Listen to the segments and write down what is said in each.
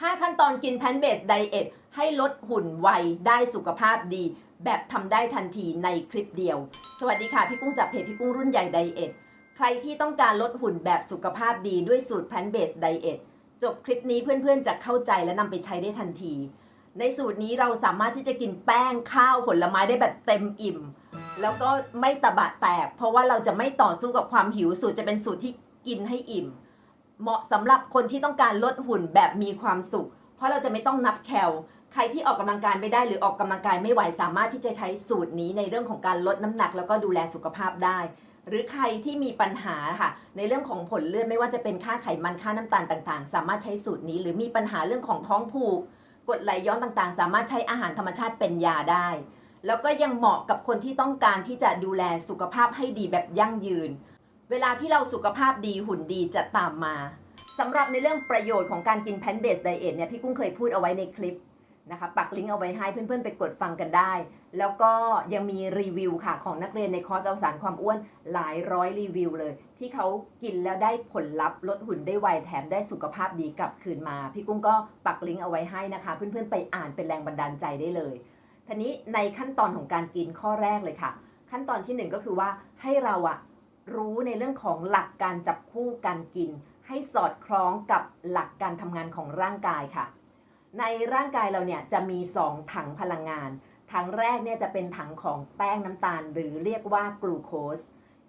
5 ขั้นตอนกินแพนเบสไดเอทให้ลดหุ่นไวได้สุขภาพดี แบบทำได้ทันทีในคลิปเดียว สวัสดีค่ะ พี่กุ้งจากเพจพี่กุ้งรุ่นใหญ่ไดเอทใครที่ต้องการลดหุ่นแบบสุขภาพดีด้วยสูตรแพนเบสไดเอทจบคลิปนี้เพื่อนๆจะเข้าใจและนำไปใช้ได้ทันที ในสูตรนี้เราสามารถที่จะกินแป้งข้าวผลไม้ได้แบบเต็มอิ่ม แล้วก็ไม่ตะบะแตกเพราะว่าเราจะไม่ต่อสู้กับความหิวสูตรจะเป็นสูตรที่กินให้อิ่ม เหมาะสำหรับคนที่ต้องการลดหุ่นแบบมีความสุข เพราะเราจะไม่ต้องนับแคลใครที่ออกกำลังกายไม่ได้หรือออกกำลังกายไม่ไหวสามารถที่จะใช้สูตรนี้ในเรื่องของการลดน้ำหนัก แล้วก็ดูแลสุขภาพได้ หรือใครที่มีปัญหาค่ะ ในเรื่องของผลเลือดไม่ว่าจะเป็นค่าไขมันค่าน้ำตาลต่างๆ สามารถใช้สูตรนี้ หรือมีปัญหาเรื่องของท้องผูกกดไหลย้อนต่างๆ สามารถใช้อาหารธรรมชาติเป็นยาได้ แล้วก็ยังเหมาะกับคนที่ต้องการที่จะดูแลสุขภาพให้ดีแบบยั่งยืน เวลาที่เราสุขภาพดีหุ่นดีจะตามมาสำหรับในเรื่องประโยชน์ของการกินแพนเบสไดเอทเนี่ยพี่กุ้งเคยพูดเอาไว้ในคลิปนะคะปักลิงก์เอาไว้ให้เพื่อนๆไปกดฟังกันได้ แล้วก็ยังมีรีวิวค่ะของนักเรียนในคอร์สเอาสารความอ้วนหลายร้อยรีวิวเลย ที่เขากินแล้วได้ผลลัพธ์ลดหุ่นได้ไวแถมได้สุขภาพดีกลับคืนมา พี่กุ้งก็ปักลิงก์เอาไว้ให้นะคะ เพื่อนๆไปอ่านเป็นแรงบันดาลใจได้เลยทีนี้ในขั้นตอนของการกินข้อแรกเลยค่ะ ขั้นตอนที่หนึ่งก็คือว่าให้เราอะ รู้ในเรื่องของหลักการจับคู่การกิน ให้สอดคล้องกับหลักการทำงานของร่างกายค่ะ ในร่างกายเราเนี่ยจะมี 2 ถังพลังงาน ถังแรกเนี่ยจะเป็นถังของแป้งน้ำตาล หรือเรียกว่ากลูโคส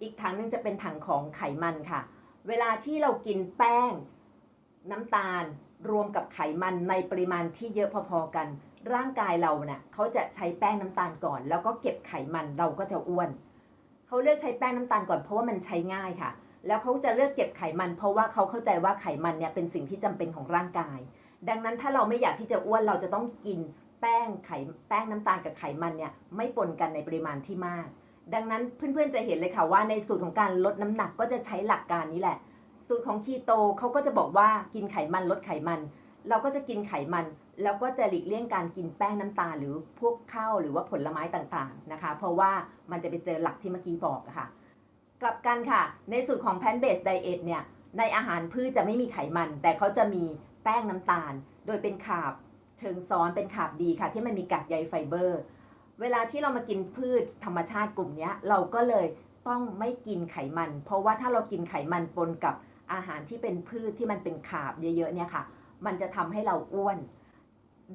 อีกถังหนึงจะเป็นถังของไขมันค่ะ เวลาที่เรากินแป้งน้ำตาลรวมกับไขมันในปริมาณที่เยอะพอๆกัน ร่างกายเราเนี่ยเขาจะใช้แป้งน้ำตาลก่อน แล้วก็เก็บไขมันเราก็จะอ้วน เขาเลือกใช้แป้งน้ำตาลก่อนเพราะว่ามันใช้ง่ายค่ะ แล้วเขาจะเลือกเก็บไขมัน เพราะว่าเขาเข้าใจว่าไขมันเนี่ยเป็นสิ่งที่จำเป็นของร่างกาย ดังนั้นถ้าเราไม่อยากที่จะอ้วนเราจะต้องกินแป้งไขแป้งน้ำตาลกับไขมันเนี่ยไม่ปนกันในปริมาณที่มาก ดังนั้นเพื่อนๆจะเห็นเลยค่ะว่าในสูตรของการลดน้ำหนักก็จะใช้หลักการนี้แหละ สูตรของคีโตเขาก็จะบอกว่ากินไขมันลดไขมัน เราก็จะกินไขมัน แล้วก็จะหลีกเลี่ยงการกินแป้งน้ำตาลหรือพวกข้าวหรือว่าผลไม้ต่างๆนะคะ เพราะว่ามันจะไปเจอหลักที่เมื่อกี้บอกค่ะ กลับกันค่ะ ในสูตรของแพนเบสไดเอทเนี่ยในอาหารพืชจะไม่มีไขมัน แต่เขาจะมีแป้งน้ำตาล โดยเป็นขาบเชิงซ้อนเป็นขาบดีค่ะ ที่มันมีกากใยไฟเบอร์ เวลาที่เรามากินพืชธรรมชาติกลุ่มนี้เราก็เลยต้องไม่กินไขมัน เพราะว่าถ้าเรากินไขมันปนกับอาหารที่เป็นพืชที่มันเป็นขาบเยอะๆเนี่ยค่ะ มันจะทำให้เราอ้วน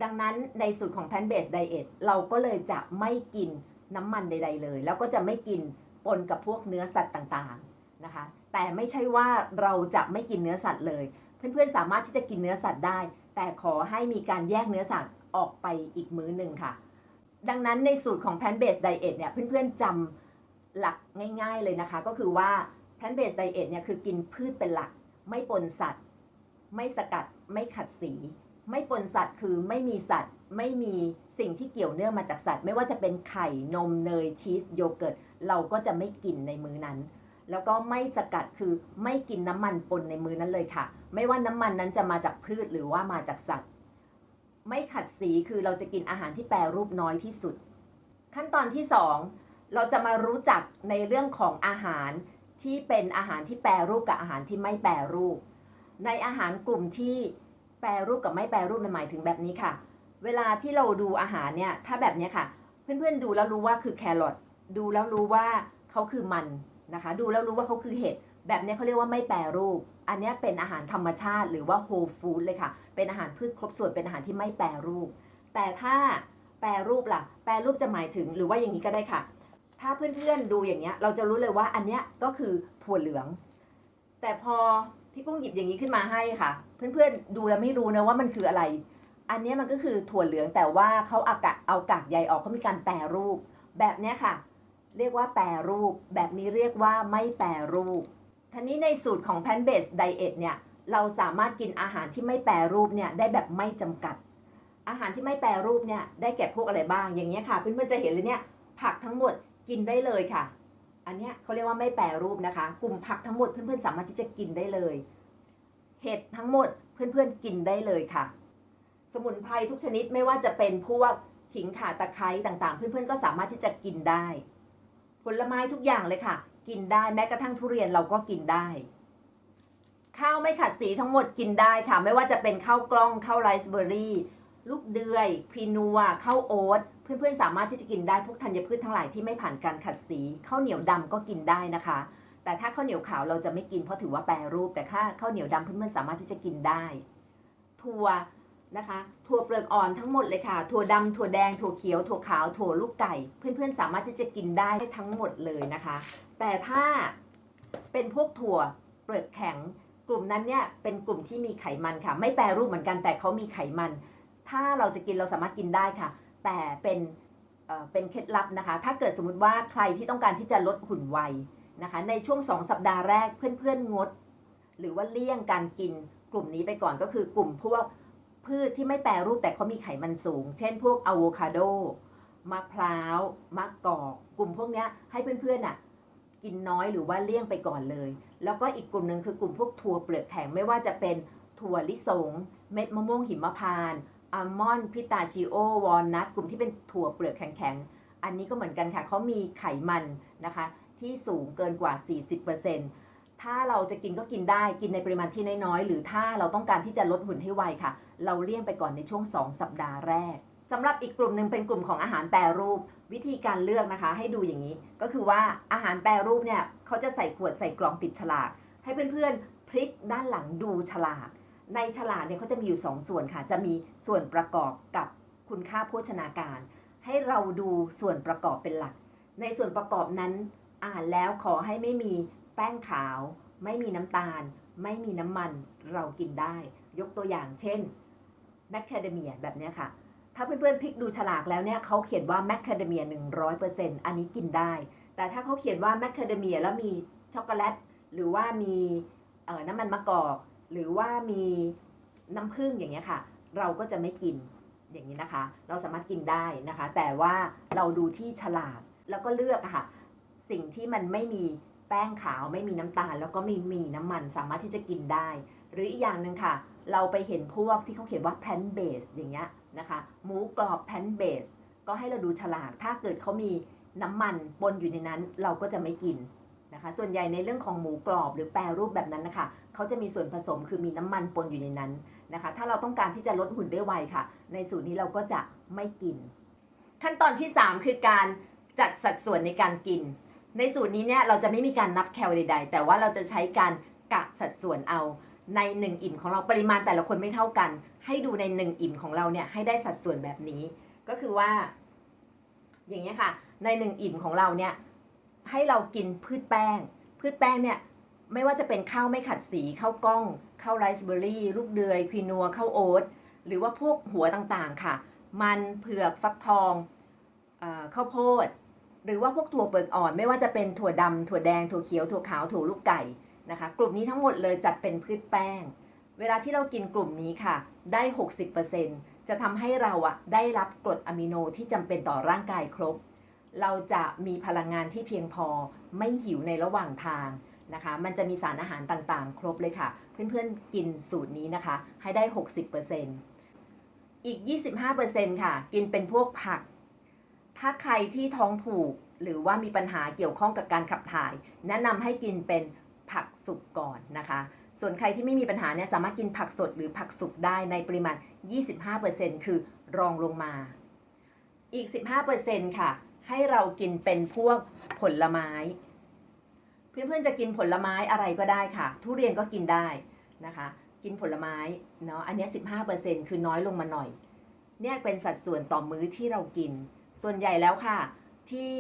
ดังนั้นในสูตรของ Plant Based Diet เราก็เลยจะไม่กินน้ำมันใด ๆ เลย แล้วก็จะไม่กินปนกับพวกเนื้อสัตว์ต่างๆนะคะ แต่ไม่ใช่ว่าเราจะไม่กินเนื้อสัตว์เลย เพื่อนๆสามารถที่จะกินเนื้อสัตว์ได้ แต่ขอให้มีการแยกเนื้อสัตว์ออกไปอีกมื้อหนึ่งค่ะ ดังนั้นในสูตรของ Plant Based Diet เนี่ยเพื่อนๆจำหลักง่าย ๆเลยนะคะ ก็คือว่า Plant Based Diet เนี่ยคือกินพืชเป็นหลัก ไม่ปนสัตว์ ไม่สกัดไม่ขัดสี ไม่ปนสัตว์คือไม่มีสัตว์ ไม่มีสิ่งที่เกี่ยวเนื่องมาจากสัตว์ ไม่ว่าจะเป็นไข่นมเนยชีสโยเกิร์ตเราก็จะไม่กินในมื้อนั้น แล้วก็ไม่สกัดคือไม่กินน้ำมันปนในมื้อนั้นเลยค่ะ ไม่ว่าน้ำมันนั้นจะมาจากพืชหรือว่ามาจากสัตว์ ไม่ขัดสีคือเราจะกินอาหารที่แปรรูปน้อยที่สุด ขั้นตอนที่ 2 เราจะมารู้จักในเรื่องของอาหารที่เป็นอาหารที่แปรรูปกับอาหารที่ไม่แปรรูป ในอาหารกลุ่มที่ แปรรูปกับไม่แปรรูปมันหมายถึงแบบนี้ค่ะ เวลาที่เราดูอาหารเนี่ยถ้าแบบนี้ค่ะ เพื่อนๆดูแล้วรู้ว่าคือแครอทดูแล้วรู้ว่าเขาคือมันนะคะ ดูแล้วรู้ว่าเขาคือเห็ดแบบนี้เขาเรียกว่าไม่แปรรูป อันนี้เป็นอาหารธรรมชาติหรือว่าโฮลฟู้ดเลยค่ะ เป็นอาหารพืชครบส่วนเป็นอาหารที่ไม่แปรรูป แต่ถ้าแปรรูปล่ะ แปรรูปจะหมายถึงหรือว่าอย่างนี้ก็ได้ค่ะ ถ้าเพื่อนๆดูอย่างเงี้ยเราจะรู้เลยว่าอันเนี้ยก็คือถั่วเหลือง แต่พอพี่กุ้งหยิบอย่างนี้ขึ้นมาให้ค่ะ เพื่อนๆ ดูแล้วไม่รู้นะว่ามันคืออะไร อันนี้มันก็คือถั่วเหลืองแต่ว่าเขาอากาเอากากใยออกเขามีการแปรรูป แบบนี้ค่ะ เรียกว่าแปรรูป แบบนี้เรียกว่าไม่แปรรูปทีนี้ในสูตรของ Plant Based Diet เนี่ยเราสามารถกินอาหารที่ไม่แปรรูปเนี่ยได้แบบไม่จำกัด อาหารที่ไม่แปรรูปเนี่ยได้แก่พวกอะไรบ้าง อย่างเงี้ยค่ะเพื่อนๆจะเห็นเลยเนี่ยผักทั้งหมดกินได้เลยค่ะ อันเนี้ยเขาเรียกว่าไม่แปรรูปนะคะ กลุ่มผักทั้งหมดเพื่อนๆสามารถที่จะกินได้เลย เห็ดทั้งหมดเพื่อนๆกินได้เลยค่ะ สมุนไพรทุกชนิดไม่ว่าจะเป็นพวกขิงข่าตะไคร้ต่างๆ เพื่อนๆก็สามารถที่จะกินได้ ผลไม้ทุกอย่างเลยค่ะ กินได้แม้กระทั่งทุเรียนเราก็กินได้ ข้าวไม่ขัดสีทั้งหมดกินได้ค่ะ ไม่ว่าจะเป็นข้าวกล้องข้าวไรซ์เบอร์รี่ลูกเดือยควีนัวข้าวโอ๊ตเพื่อนๆสามารถที่จะกินได้พวกธัญพืชทั้งหลายที่ไม่ผ่านการขัดสีข้าวเหนียวดำก็กินได้นะคะ แต่ถ้าข้าวเหนียวขาวเราจะไม่กินเพราะถือว่าแปรรูป แต่ถ้าข้าวเหนียวดำเพื่อนๆสามารถที่จะกินได้ ถั่วนะคะถั่วเปลือกอ่อนทั้งหมดเลยค่ะ ถั่วดำถั่วแดง ถั่วเขียว ถั่วขาว ถั่วลูกไก่ เพื่อนๆสามารถที่จะกินได้ทั้งหมดเลยนะคะ แต่ถ้าเป็นพวกถั่วเปลือกแข็ง กลุ่มนั้นเนี่ยเป็นกลุ่มที่มีไขมันค่ะ ไม่แปรรูปเหมือนกันแต่เขามีไขมัน ถ้าเราจะกินเราสามารถกินได้ค่ะ แต่เป็นเเป็นเคล็ดลับนะคะ ถ้าเกิดสมมติว่าใครที่ต้องการที่จะลดหุ่นไว นะคะ ในช่วง 2 สัปดาห์แรกเพื่อนๆงด หรือว่าเลี่ยงการกินกลุ่มนี้ไปก่อนก็คือกลุ่มพวกพืชที่ไม่แปรรูปแต่เขามีไขมันสูง เช่นพวกอะโวคาโดมะพร้าวมะกอกกลุ่มพวกนี้ให้เพื่อนๆน่ะกินน้อยหรือว่าเลี่ยงไปก่อนเลย แล้วก็อีกกลุ่มหนึ่งคือกลุ่มพวกถั่วเปลือกแข็งไม่ว่าจะเป็นถั่วลิสง เม็ดมะม่วงหิมพานต์อัลมอนด์พิตาชิโอวอลนัทกลุ่มที่เป็นถั่วเปลือกแข็งๆอันนี้ก็เหมือนกันค่ะเขามีไขมันนะคะ ที่สูงเกินกว่า 40%ถ้าเราจะกินก็กินได้กินในปริมาณที่น้อยๆ หรือถ้าเราต้องการที่จะลดหุ่นให้ไวค่ะ เราเลี่ยงไปก่อนในช่วง 2 สัปดาห์แรกสำหรับอีกกลุ่มหนึ่งเป็นกลุ่มของอาหารแปรรูป วิธีการเลือกนะคะ ให้ดูอย่างนี้ ก็คือว่าอาหารแปรรูปเนี่ยเขาจะใส่ขวดใส่กล่องปิดฉลาก ให้เพื่อนๆพลิกด้านหลังดูฉลากในฉลากเนี่ยเขาจะมีอยู่ 2 ส่วนค่ะ จะมีส่วนประกอบกับคุณค่าโภชนาการ ให้เราดูส่วนประกอบเป็นหลัก ในส่วนประกอบนั้น อ่านแล้วขอให้ไม่มีแป้งขาว ไม่มีน้ำตาล ไม่มีน้ำมันเรากินได้ ยกตัวอย่างเช่นแมคคาเดเมียแบบนี้ค่ะ ถ้าเพื่อนๆพลิกดูฉลากแล้วเนี่ยเขาเขียนว่าแมคคาเดเมีย100%อันนี้กินได้ แต่ถ้าเขาเขียนว่าแมคคาเดเมียแล้วมีช็อกโกแลตหรือว่ามีน้ำมันมะกอก หรือว่ามีน้ำผึ้งอย่างเงี้ยค่ะ เราก็จะไม่กินอย่างนี้นะคะ เราสามารถกินได้นะคะ แต่ว่าเราดูที่ฉลากแล้วก็เลือกค่ะ สิ่งที่มันไม่มีแป้งขาวไม่มีน้ำตาล แล้วก็ไม่มีน้ำมันสามารถที่จะกินได้ หรืออีกอย่างหนึ่งค่ะ เราไปเห็นพวกที่เขาเขียนว่า plant based อย่างเงี้ยนะคะหมูกรอบ plant based ก็ให้เราดูฉลากถ้าเกิดเขามีน้ำมันปนอยู่ในนั้นเราก็จะไม่กินนะคะ ส่วนใหญ่ในเรื่องของหมูกรอบหรือแปรรูปแบบนั้นนะคะเขาจะมีส่วนผสมคือมีน้ำมันปนอยู่ในนั้นนะคะ ถ้าเราต้องการที่จะลดหุ่นได้ไวค่ะ ในสูตรนี้เราก็จะไม่กิน ขั้นตอนที่ 3 คือการจัดสัดส่วนในการกิน ในสูตรนี้เนี่ยเราจะไม่มีการนับแคลใดๆแต่ว่าเราจะใช้การกะสัดส่วนเอาใน 1 อิ่มของเราปริมาณแต่ละคนไม่เท่ากัน ให้ดูใน 1 อิ่มของเราเนี่ยให้ได้สัดส่วนแบบนี้ ก็คือว่า อย่างนี้ค่ะ ใน 1 อิ่มของเราเนี่ยให้เรากินพืชแป้ง พืชแป้งเนี่ยไม่ว่าจะเป็นข้าวไม่ขัดสีข้าวกล้องข้าวไรซ์เบอร์รี่ลูกเดือยควีนัวข้าวโอ๊ตหรือว่าพวกหัวต่างๆค่ะ มันเผือกฟักทองอข้าวโพด หรือว่าพวกถั่วเปลือกอ่อน ไม่ว่าจะเป็นถั่วดำถั่วแดง ถั่วเขียว ถั่วขาว ถั่วลูกไก่นะคะ กลุ่มนี้ทั้งหมดเลยจัดเป็นพืชแป้ง เวลาที่เรากินกลุ่มนี้ค่ะ ได้ 60%จะทำให้เราอะได้รับกรดอะมิโนที่จำเป็นต่อร่างกายครบ เราจะมีพลังงานที่เพียงพอ ไม่หิวในระหว่างทางนะคะ มันจะมีสารอาหารต่างๆ ครบเลยค่ะ เพื่อนๆ กินสูตรนี้นะคะ ให้ได้ 60%อีก 25%ค่ะ กินเป็นพวกผัก ถ้าใครที่ท้องผูกหรือว่ามีปัญหาเกี่ยวข้องกับการขับถ่าย แนะนำให้กินเป็นผักสุกก่อนนะคะ ส่วนใครที่ไม่มีปัญหาเนี่ยสามารถกินผักสดหรือผักสุกได้ในปริมาณ 25%คือรองลงมา อีก 15%ค่ะ ให้เรากินเป็นพวกผลไม้ เพื่อนๆจะกินผลไม้อะไรก็ได้ค่ะ ทุเรียนก็กินได้นะคะ กินผลไม้เนาะอันนี้ 15%คือน้อยลงมาหน่อย เนี่ยเป็นสัดส่วนต่อมื้อที่เรากิน ส่วนใหญ่แล้วค่ะ ที่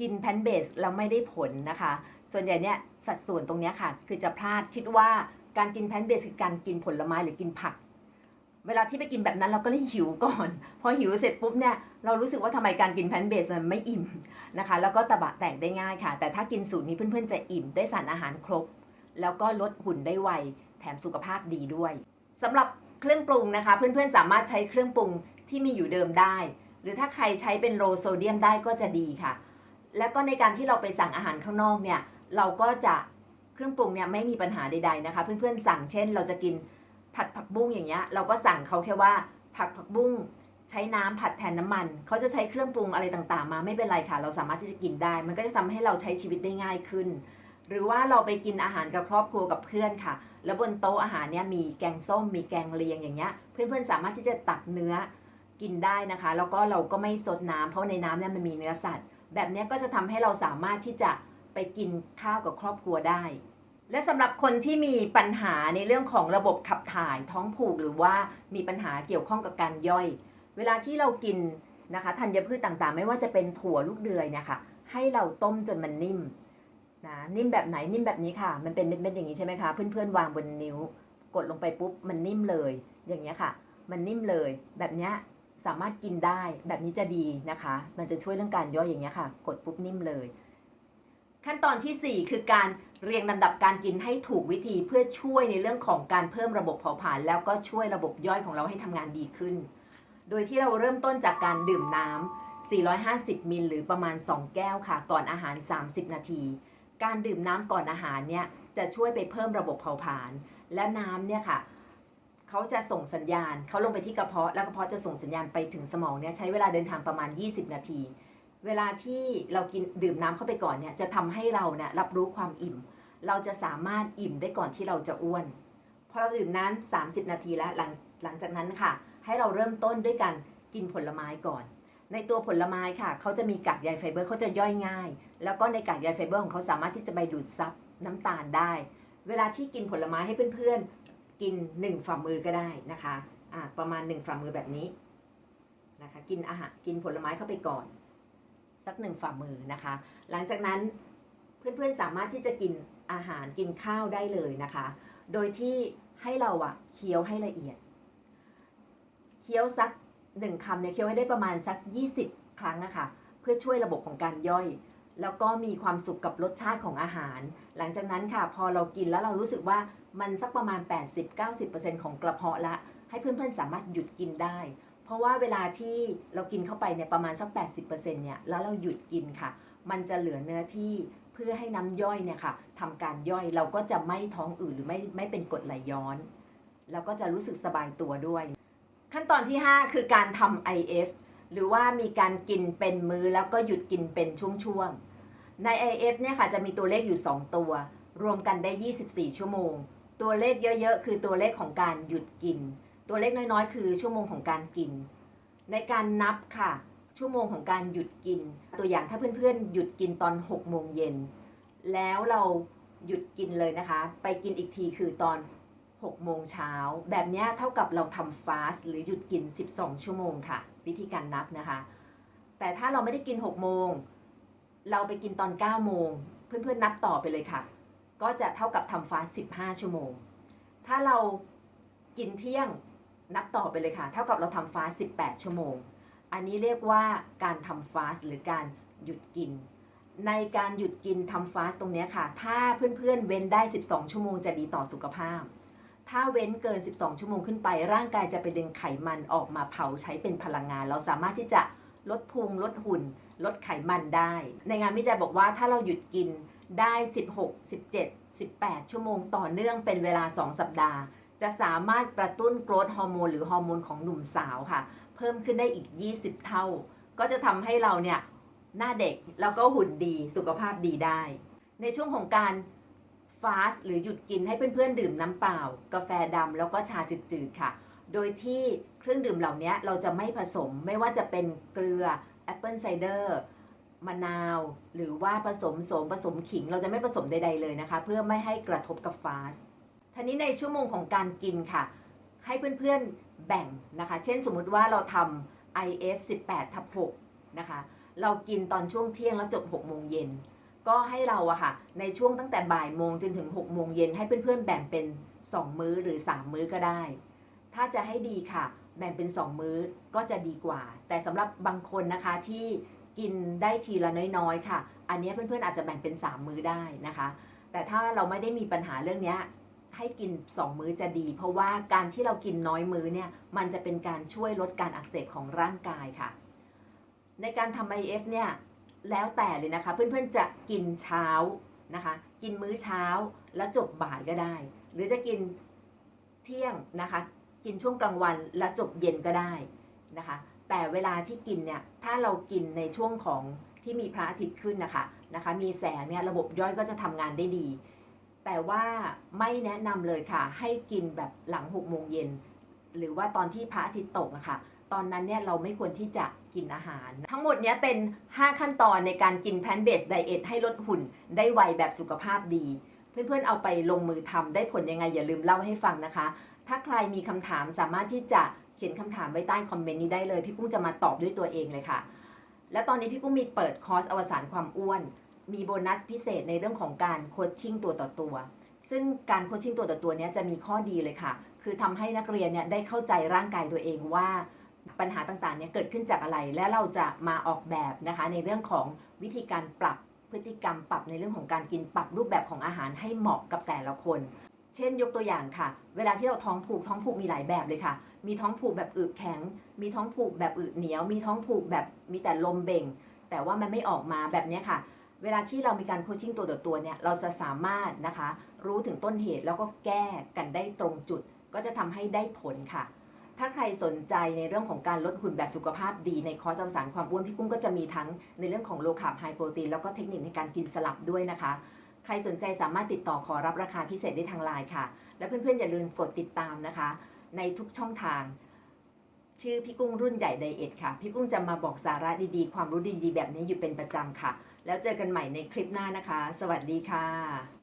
กินแพนเบสเราไม่ได้ผลนะคะ ส่วนใหญ่เนี่ยสัดส่วนตรงนี้ค่ะ คือจะพลาดคิดว่าการกินแพนเบสคือการกินผลไม้หรือกินผัก เวลาที่ไปกินแบบนั้นเราก็เลยหิวก่อน พอหิวเสร็จปุ๊บเนี่ยเรารู้สึกว่าทำไมการกินแพนเบสมันไม่อิ่มนะคะ แล้วก็ตะบะแตกได้ง่ายค่ะ แต่ถ้ากินสูตรนี้เพื่อนๆจะอิ่มได้สารอาหารครบ แล้วก็ลดหุ่นได้ไวแถมสุขภาพดีด้วยสำหรับเครื่องปรุงนะคะ เพื่อนๆสามารถใช้เครื่องปรุงที่มีอยู่เดิมได้ หรือถ้าใครใช้เป็นโลโซเดียมได้ก็จะดีค่ะ แล้วก็ในการที่เราไปสั่งอาหารข้างนอกเนี่ย เราก็จะเครื่องปรุงเนี่ยไม่มีปัญหาใดๆนะคะ เพื่อนๆสั่งเช่น เราจะกินผัดผักบุ้งอย่างเงี้ยเราก็สั่งเขาแค่ว่าผัดผักบุ้งใช้น้ำผัดแทนน้ำมัน เขาจะใช้เครื่องปรุงอะไรต่างๆ มาไม่เป็นไรค่ะ เราสามารถที่จะกินได้ มันก็จะทำให้เราใช้ชีวิตได้ง่ายขึ้น หรือว่าเราไปกินอาหารกับครอบครัวกับเพื่อนค่ะ แล้วบนโต๊ะอาหารเนี่ยมีแกงส้มมีแกงเลียงอย่างเงี้ย เพื่อนๆสามารถที่จะตักเนื้อ กินได้นะคะ แล้วก็เราก็ไม่ซดน้ำเพราะในน้ำเนี่ยมันมีเนื้อสัตว์ แบบนี้ก็จะทำให้เราสามารถที่จะไปกินข้าวกับครอบครัวได้ และสำหรับคนที่มีปัญหาในเรื่องของระบบขับถ่ายท้องผูกหรือว่ามีปัญหาเกี่ยวข้องกับการย่อย เวลาที่เรากินนะคะธัญพืชต่างๆ ไม่ว่าจะเป็นถั่วลูกเดือยเนี่ยค่ะให้เราต้มจนมันนิ่มนะนิ่มแบบไหนนิ่มแบบนี้ค่ะ มันเป็นเม็ดๆอย่างนี้ใช่ไหมคะ เพื่อนๆวางบนนิ้ว กดลงไปปุ๊บมันนิ่มเลย อย่างเงี้ยค่ะ มันนิ่มเลยแบบเนี้ย สามารถกินได้แบบนี้จะดีนะคะ มันจะช่วยเรื่องการย่อยอย่างเงี้ยค่ะ กดปุ๊บนิ่มเลย ขั้นตอนทีสี่ 4 คือการเรียงลำดับการกินให้ถูกวิธีเพื่อช่วยในเรื่องของการเพิ่มระบบเผาผลาญแล้วก็ช่วยระบบย่อยของเราให้ทำงานดีขึ้น โดยที่เราเริ่มต้นจากการดื่มน้ำ 450 มิลหรือประมาณ 2 แก้วค่ะ ก่อนอาหาร 30 นาที การดื่มน้ำก่อนอาหารเนี่ยจะช่วยไปเพิ่มระบบเผาผลาญและน้ำเนี่ยค่ะ เขาจะส่งสัญญาณเขาลงไปที่กระเพาะแล้วกระเพาะจะส่งสัญญาณไปถึงสมองเนี่ยใช้เวลาเดินทางประมาณ 20 นาที เวลาที่เรากินดื่มน้ำเข้าไปก่อนเนี่ยจะทำให้เราเนี่ยรับรู้ความอิ่ม เราจะสามารถอิ่มได้ก่อนที่เราจะอ้วนพอเราดื่มน้ำ30 นาทีแล้วหลังหลังจากนั้นค่ะ ให้เราเริ่มต้นด้วยการกินผลไม้ก่อน ในตัวผลไม้ค่ะเขาจะมีกากใยไฟเบอร์เขาจะย่อยง่าย แล้วก็ในกากใยไฟเบอร์ของเขาสามารถที่จะไปดูดซับน้ำตาลได้ เวลาที่กินผลไม้ให้เพื่อนๆ กิน 1 ฝ่ามือก็ได้นะคะอ่าประมาณ 1 ฝ่ามือแบบนี้นะคะกินอาหารกินผลไม้เข้าไปก่อน สักหนึ่งฝ่ามือนะคะ หลังจากนั้นเพื่อนๆสามารถที่จะกินอาหารกินข้าวได้เลยนะคะ โดยที่ให้เราอะเคี้ยวให้ละเอียด เคี้ยวสักหนึ่งคำเนี่ยเคี้ยวให้ได้ประมาณสัก 20 ครั้งอะค่ะเพื่อช่วยระบบของการย่อย แล้วก็มีความสุขกับรสชาติของอาหาร หลังจากนั้นค่ะ พอเรากินแล้วเรารู้สึกว่า มันสักประมาณ 80-90%ของกระเพาะละ ให้เพื่อนๆสามารถหยุดกินได้ เพราะว่าเวลาที่เรากินเข้าไปเนี่ยประมาณสัก 80%เนี่ยแล้วเราหยุดกินค่ะ มันจะเหลือเนื้อที่เพื่อให้น้ำย่อยเนี่ยค่ะทำการย่อยเราก็จะไม่ท้องอืดหรือไม่ไม่เป็นกรดไหลย้อน แล้วก็จะรู้สึกสบายตัวด้วย ขั้นตอนที่ 5 คือการทำ IF หรือว่ามีการกินเป็นมื้อแล้วก็หยุดกินเป็นช่วงๆใน IF เนี่ยค่ะจะมีตัวเลขอยู่ 2 ตัว รวมกันได้ 24 ชั่วโมง ตัวเลขเยอะๆ คือตัวเลขของการหยุดกิน ตัวเลขน้อยๆ คือชั่วโมงของการกิน ในการนับค่ะ ชั่วโมงของการหยุดกิน ตัวอย่างถ้าเพื่อนๆ หยุดกินตอน6โมงเย็นแล้วเราหยุดกินเลยนะคะ ไปกินอีกทีคือตอน6โมงเช้า แบบนี้เท่ากับเราทำฟาสหรือหยุดกิน 12 ชั่วโมงค่ะ วิธีการนับนะคะ แต่ถ้าเราไม่ได้กิน 6 โมง เราไปกินตอน 9 โมง เพื่อนๆนับต่อไปเลยค่ะ ก็จะเท่ากับทำฟาสต์15 ชั่วโมง ถ้าเรากินเที่ยงนับต่อไปเลยค่ะ เท่ากับเราทำฟาสต์18 ชั่วโมง อันนี้เรียกว่าการทำฟาสต์หรือการหยุดกิน ในการหยุดกินทำฟาสต์ตรงนี้ค่ะ ถ้าเพื่อนๆเว้นได้ 12 ชั่วโมงจะดีต่อสุขภาพ ถ้าเว้นเกิน 12 ชั่วโมงขึ้นไป ร่างกายจะไปดึงไขมันออกมาเผาใช้เป็นพลังงาน เราสามารถที่จะลดพุงลดหุ่น ลดไขมันได้ ในงานวิจัยบอกว่าถ้าเราหยุดกิน ได้ 16 17 18 ชั่วโมงต่อเนื่องเป็นเวลา 2 สัปดาห์ จะสามารถกระตุ้นโกรทฮอร์โมนหรือฮอร์โมนของหนุ่มสาวค่ะ เพิ่มขึ้นได้อีก 20 เท่า ก็จะทำให้เราเนี่ยหน้าเด็กแล้วก็หุ่นดีสุขภาพดีได้ ในช่วงของการฟาสหรือหยุดกินให้เพื่อนๆ ดื่มน้ำเปล่า กาแฟดำแล้วก็ชาจืดๆค่ะ โดยที่เครื่องดื่มเหล่านี้เราจะไม่ผสมไม่ว่าจะเป็นเกลือแอปเปิลไซเดอร์ มะนาว หรือว่าผสมโสมผสมขิง เราจะไม่ผสมใด ๆเลยนะคะ เพื่อไม่ให้กระทบกับฟาสทีนี้ในชั่วโมงของการกินค่ะ ให้เพื่อนๆแบ่งนะคะ เช่นสมมุติว่าเราทำ IF 18ทับ6นะคะ เรากินตอนช่วงเที่ยงแล้วจบ6โมงเย็นก็ให้เราอะค่ะ ในช่วงตั้งแต่บ่ายโมงจนถึง6โมงเย็นให้เพื่อนๆแบ่งเป็น 2 มื้อหรือ 3 มื้อก็ได้ ถ้าจะให้ดีค่ะ แบ่งเป็น 2 มื้อก็จะดีกว่า แต่สำหรับบางคนนะคะที่ กินได้ทีละน้อยๆค่ะ อันนี้เพื่อนๆอาจจะแบ่งเป็น 3 มื้อได้นะคะ แต่ถ้าเราไม่ได้มีปัญหาเรื่องนี้ให้กิน 2 มื้อจะดี เพราะว่าการที่เรากินน้อยมื้อเนี่ยมันจะเป็นการช่วยลดการอักเสบของร่างกายค่ะ ในการทำ IF เนี่ยแล้วแต่เลยนะคะ เพื่อนๆจะกินเช้านะคะ กินมื้อเช้าแล้วจบบ่ายก็ได้ หรือจะกินเที่ยงนะคะ กินช่วงกลางวันแล้วจบเย็นก็ได้นะคะ แต่เวลาที่กินเนี่ยถ้าเรากินในช่วงของที่มีพระอาทิตย์ขึ้นนะคะนะคะ มีแสงเนี่ยระบบย่อยก็จะทำงานได้ดี แต่ว่าไม่แนะนำเลยค่ะ ให้กินแบบหลัง6โมงเย็นหรือว่าตอนที่พระอาทิตย์ตกอะค่ะ ตอนนั้นเนี่ยเราไม่ควรที่จะกินอาหาร ทั้งหมดเนี้ยเป็น 5 ขั้นตอนในการกินแพนเบสไดเอทให้ลดหุ่นได้ไวแบบสุขภาพดี เพื่อนๆเอาไปลงมือทำได้ผลยังไงอย่าลืมเล่าให้ฟังนะคะ ถ้าใครมีคำถามสามารถที่จะ ขียนคำถามไว้ใต้คอมเมนต์นี้ได้เลย พี่กุ้งจะมาตอบด้วยตัวเองเลยค่ะ และตอนนี้พี่กุ้งมีเปิดคอร์สอวสานความอ้วน มีโบนัสพิเศษในเรื่องของการโคชชิ่งตัวต่อตัว ซึ่งการโคชชิ่งตัวต่อตัวนี้จะมีข้อดีเลยค่ะ คือทำให้นักเรียนเนี่ยได้เข้าใจร่างกายตัวเองว่าปัญหาต่างๆเนี่ยเกิดขึ้นจากอะไร และเราจะมาออกแบบนะคะ ในเรื่องของวิธีการปรับพฤติกรรมปรับในเรื่องของการกินปรับรูปแบบของอาหารให้เหมาะกับแต่ละคน เช่นยกตัวอย่างค่ะ เวลาที่เราท้องผูกท้องผูกมีหลายแบบเลยค่ะ มีท้องผูกแบบอึแข็ง มีท้องผูกแบบอึเหนียว มีท้องผูกแบบมีแต่ลมเบ่ง แต่ว่ามันไม่ออกมาแบบนี้ค่ะ เวลาที่เรามีการโคชชิ่งตัวต่อตัวเนี่ย เราจะสามารถนะคะ รู้ถึงต้นเหตุแล้วก็แก้กันได้ตรงจุด ก็จะทำให้ได้ผลค่ะ ถ้าใครสนใจในเรื่องของการลดหุ่นแบบสุขภาพดีในคอร์สสานความอ้วนพี่กุ้งก็จะมีทั้งในเรื่องของโลคาร์บไฮโปรตีนแล้วก็เทคนิคในการกินสลับด้วยนะคะ ใครสนใจสามารถติดต่อขอรับราคาพิเศษได้ทางไลน์ค่ะ และเพื่อนๆอย่าลืมกดติดตามนะคะ ในทุกช่องทาง ชื่อพี่กุ้งรุ่นใหญ่ไดเอทค่ะ พี่กุ้งจะมาบอกสาระดีๆ ความรู้ดีๆ แบบนี้อยู่เป็นประจำค่ะ แล้วเจอกันใหม่ในคลิปหน้านะคะ สวัสดีค่ะ